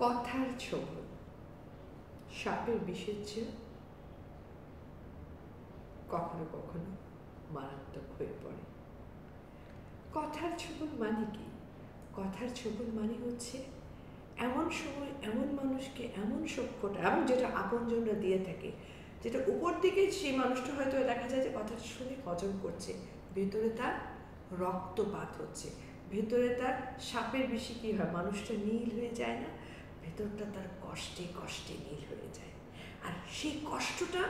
কথার ছোবল সাপের বিষের চেয়ে কখনো কখনো মারাত্মক হয়ে পড়ে। কথার ছোবল মানে কি? কথার ছোবল মানে হচ্ছে এমন সময় এমন মানুষকে এমন সভ্যটা এবং যেটা আপনজনরা দিয়ে থাকে, যেটা উপর দিকে সেই মানুষটা হয়তো দেখা যায় যে কথাটা শুনে হজম করছে, ভেতরে তার রক্তপাত হচ্ছে, ভেতরে তার সাপের বেশি কী হয়? মানুষটা নীল হয়ে যায় না? ভেতরটা তার কষ্টে কষ্টে নীল হয়ে যায়। আর সেই কষ্টটা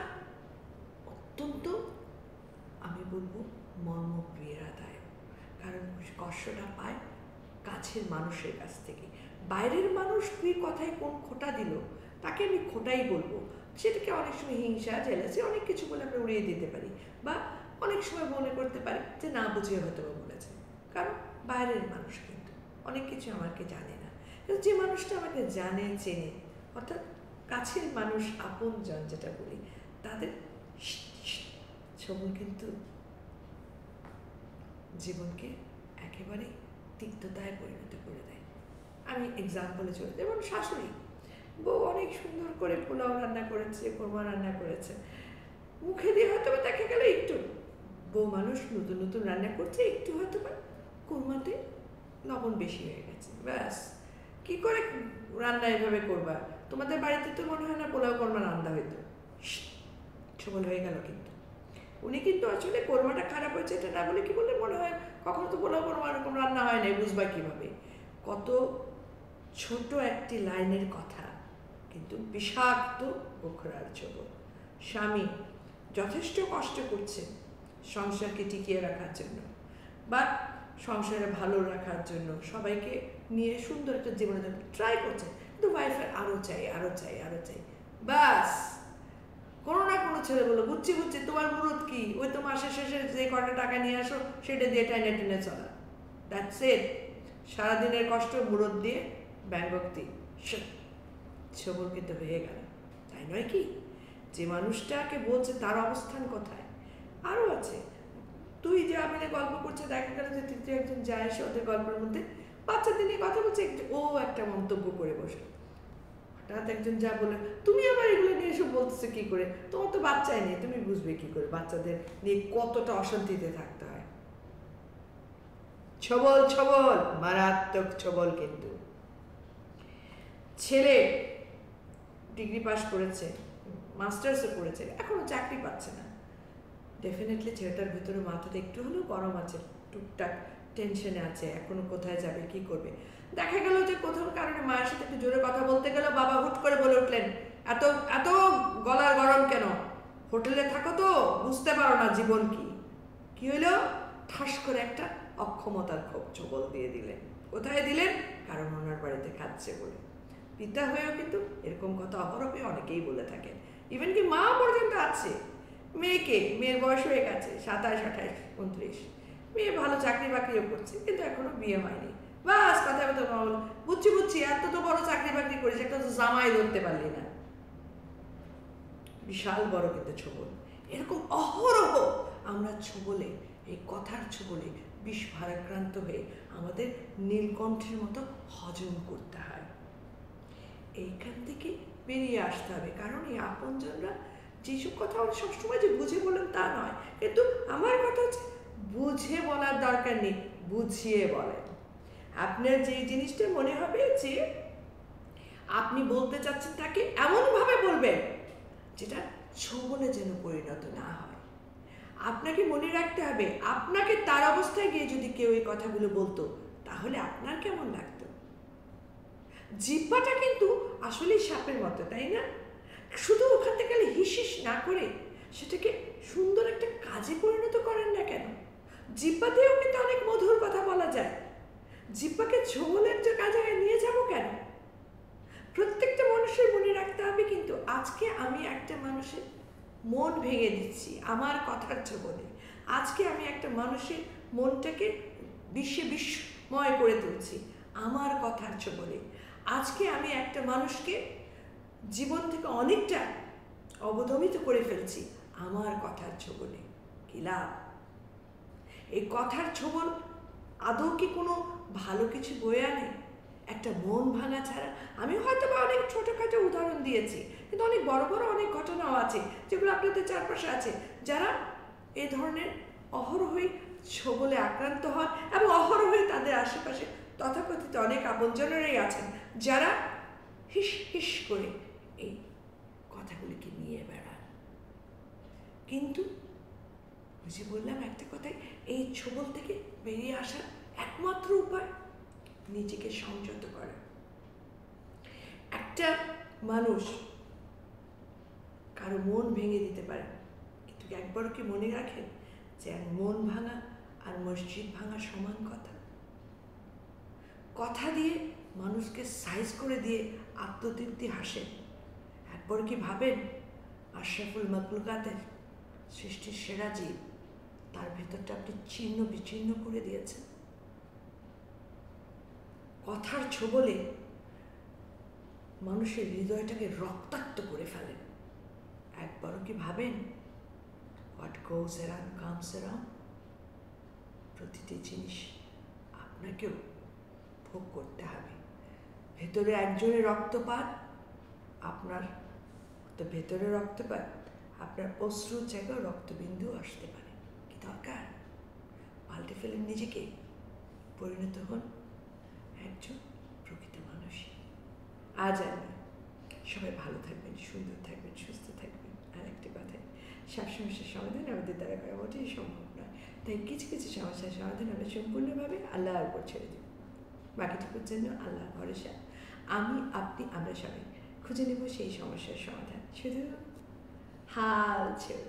অত্যন্ত, আমি বলব মর্মপ্রিয়াদায়ক কারণ কষ্টটা পায় কাছের মানুষের কাছ থেকে। বাইরের মানুষ তুই কথায় কোন খোটা দিল, তাকে আমি খোটাই বলব। সেটাকে অনেক সময় হিংসা, জেলাসি, অনেক কিছু বলে আমরা উড়িয়ে দিতে পারি। বা অনেক সময় মনে করতে পারি যে না বুঝিয়ে হয়তো বলেছে। কারণ বাইরের মানুষ কিন্তু অনেক কিছু আমাকে জানে যে মানুষটা আমাকে জানে, চেনে, অর্থাৎ কাছের মানুষ আপন জন যেটা বলি, তাদের ছবল কিন্তু জীবনকে একেবারে তিক্ততায় পরিণত করে দেয়। আমি এক্সাম্পলে চলে যেমন শাশুড়ি, বউ অনেক সুন্দর করে পোলাও রান্না করেছে, কোরমা রান্না করেছে। মুখে দিয়ে হয়তো বা দেখা গেল একটু, বউ মানুষ নতুন নতুন রান্না করছে, একটু হয়তো বা কোরমাতে লবণ বেশি হয়ে গেছে। ব্যাস। কি করে রান্না এভাবে করবা? তোমাদের বাড়িতে তো মনে হয় না পোলাও কোরমা রান্না হইতো। সবল হয়ে গেল কিন্তু। উনি কিন্তু আসলে কোরমাটা খারাপ হয়েছে এটা না বলে কি বলে মনে হয়? কখনো তো পোলাও কোরমা এরকম রান্না হয় না বুঝবা কীভাবে? কত ছোট একটি লাইনের কথা, কিন্তু বিষাক্ত গোখরার ছবল। স্বামী যথেষ্ট কষ্ট করছে সংসারকে টিকিয়ে রাখার জন্য। বা সংসারে ভালো রাখার জন্য সবাইকে নিয়ে সুন্দর একটা জীবনের জন্য ট্রাই করছে। কিন্তু ওয়াইফের আরও চাই আরও চাই আরও চাই। বাস কোনো না কোনো ছেলে বলো বুঝছি বুঝছি, তোমার মুরত কি? ওই তো মাসের শেষে যে কটা টাকা নিয়ে আসো, সেটা দিয়ে টাইনে টেনে চলা। দ্যাটস ইট সারাদিনের কষ্ট মুরত দিয়ে ব্যঙ্গক্তি। কিন্তু হয়ে গেল। তাই নয় কি? যে মানুষটাকে বলছে তার অবস্থান কোথায়? আরও আছে। তুই যে আমি গল্প করছে, দেখা গেল যে তৃতীয় একজন যায় এসে ওদের গল্পের মধ্যে। বাচ্চাদের নিয়ে কথা বলছে ও একটা মন্তব্য করে বসে হঠাৎ একজন যা বলে তুমি আবার এগুলো নিয়ে এসে বলতেছো কি করে? তোমার তো বাচ্চাই নেই, তুমি বুঝবে কি করে বাচ্চাদের নিয়ে কতটা অশান্তিতে থাকতে হয়? ছবল ছবল, মারাত্মক ছবল কিন্তু। ছেলে ডিগ্রি পাস করেছে, মাস্টার্সও করেছে, এখনও চাকরি পাচ্ছে না। ডেফিনেটলি ছেলেটার ভিতরে মাথাতে একটু হলেও গরম আছে, টুকটাক টেনশনে আছে, এখনও কোথায় যাবে, কি করবে? দেখা গেল যে কোথাও কারণে মায়ের সাথে একটু জোরে কথা বলতে গেল, বাবা হুট করে বলে উঠলেন, এত এত গলার গরম কেন? হোটেলে থাকো তো, বুঝতে পারো না জীবন কি। কি হইল? ঠাস করে একটা অক্ষমতার ক্ষোভ চবল দিয়ে দিলেন। কোথায় দিলেন? কারণ ওনার বাড়িতে খাচ্ছে বলে। পিতা হয়েও কিন্তু এরকম কথা অপরপে অনেকেই বলে থাকেন। ইভেন কি মা পর্যন্ত আছে। মেয়েকে, মেয়ের বয়স হয়ে গেছে, সাতাশ, আঠাশ, উনত্রিশ। মেয়ে ভালো চাকরি বাকরিও করছে, কিন্তু এখনও বিয়ে হয়নি। বাস কথা কথা বলো। বুঝছি বুঝছি, এত তো বড় চাকরি বাকরি করেছে একটা তো জামাই ধরতে পারলি না। বিশাল বড় কিন্তু ছবল। এরকম অহরহ আমরা ছবলে, এই কথার ছবলে বিষ ভারাক্রান্ত হয়ে আমাদের নীলকণ্ঠের মতো হজম করতে হয়। এইখান থেকে বেরিয়ে আসতে হবে, কারণ এই আপনজনরা যেসব কথা আমরা সবসময় যে বুঝে বললাম তা নয়, কিন্তু আমার কথা হচ্ছে বুঝে বলার দরকার নেই, বুঝিয়ে বলেন। আপনার যে জিনিসটা মনে হবে যে আপনি বলতে চাচ্ছেন তাকে এমনভাবে বলবেন যেটা ছবনে যেন পরিণত না হয়। আপনাকে মনে রাখতে হবে, আপনাকে তার অবস্থায় গিয়ে যদি কেউ এই কথাগুলো বলতো, তাহলে আপনার কেমন লাগতো? জিব্বাটা কিন্তু আসলেই সাপের মতো, তাই না? শুধু ওখান থেকে হিসিস না করে সেটাকে সুন্দর একটা কাজে পরিণত করেন না কেন? জিব্বা দিয়েও কিন্তু অনেক মধুর কথা বলা যায়। জিব্বাকে ঝোলের যে কাজে নিয়ে যাব কেন? প্রত্যেকটা মানুষের মনে রাখতে হবে কিন্তু আজকে আমি একটা মানুষের মন ভেঙে দিচ্ছি আমার কথার ছোবলে আজকে আমি একটা মানুষের মনটাকে বিশ্বে বিস্ময় করে তুলছি আমার কথার ছোবলে আজকে আমি একটা মানুষকে জীবন থেকে অনেকটা অবদমিত করে ফেলছি আমার কথার ছোবলে। কি লাভ? এই কথার ছোবল আদৌ কি কোনো ভালো কিছু বয়ে আনে? একটা মন ভাঙা ছাড়া আমি হয়তো বা অনেক ছোটোখাটো উদাহরণ দিয়েছি, কিন্তু অনেক বড় বড় অনেক ঘটনাও আছে যেগুলো আপনাদের চারপাশে আছে, যারা এ ধরনের অহরহই ছবলে আক্রান্ত হন এবং অহরহই তাদের আশেপাশে তথাকথিত অনেক আপনজনেরাই আছেন, যারা হিস হিস করে এই কথাগুলিকে নিয়ে বেড়ান। কিন্তু যে বললাম একটা কথাই এই ছবল থেকে বেরিয়ে আসার একমাত্র উপায় নিজেকে সংযত করা। একটা মানুষ কারও মন ভেঙে দিতে পারে, কিন্তু একবারও কি মনে রাখেন যে এক মন ভাঙা আর মসজিদ ভাঙা সমান কথা? কথা দিয়ে মানুষকে সাইজ করে দিয়ে আত্মতৃপ্তি হাসেন। একবার কি ভাবেন? আশরাফুল মকলুকাতের সৃষ্টির সেরা জীব, তার ভেতরটা আপনি ছিন্ন বিচ্ছিন্ন করে দিয়েছেন। কথার ছোবলে মানুষের হৃদয়টাকে রক্তাক্ত করে ফেলেন। একবারও কি ভাবেন? হোয়াট গোজ এরাম কামস এরাম প্রতিটি জিনিস আপনাকেও ভোগ করতে হবে। ভেতরে একজনের রক্তপাত, আপনার তো ভেতরে রক্তপাত। আপনার অশ্রুর জায়গায় রক্তবিন্দু আসতে পারে। কি দরকার? পাল্টে ফেলেন নিজেকে পরিণত হন একজন প্রকৃত মানুষ। আজ আমি সবাই ভালো থাকবেন, সুন্দর থাকবেন, সুস্থ থাকবেন। আর একটি কথায় সব সমস্যার সমাধান আমাদের দ্বারা করা মোটেই সম্ভব নয়। তাই কিছু কিছু সমস্যার সমাধান আমরা সম্পূর্ণভাবে আল্লাহর উপর ছেড়ে দেব। বাকিটুকুর জন্য আল্লাহ ভরসা। আমি, আপনি, আমরা সবাই খুঁজে নেব সেই সমস্যার সমাধান। শুধু হাল ছেড়ে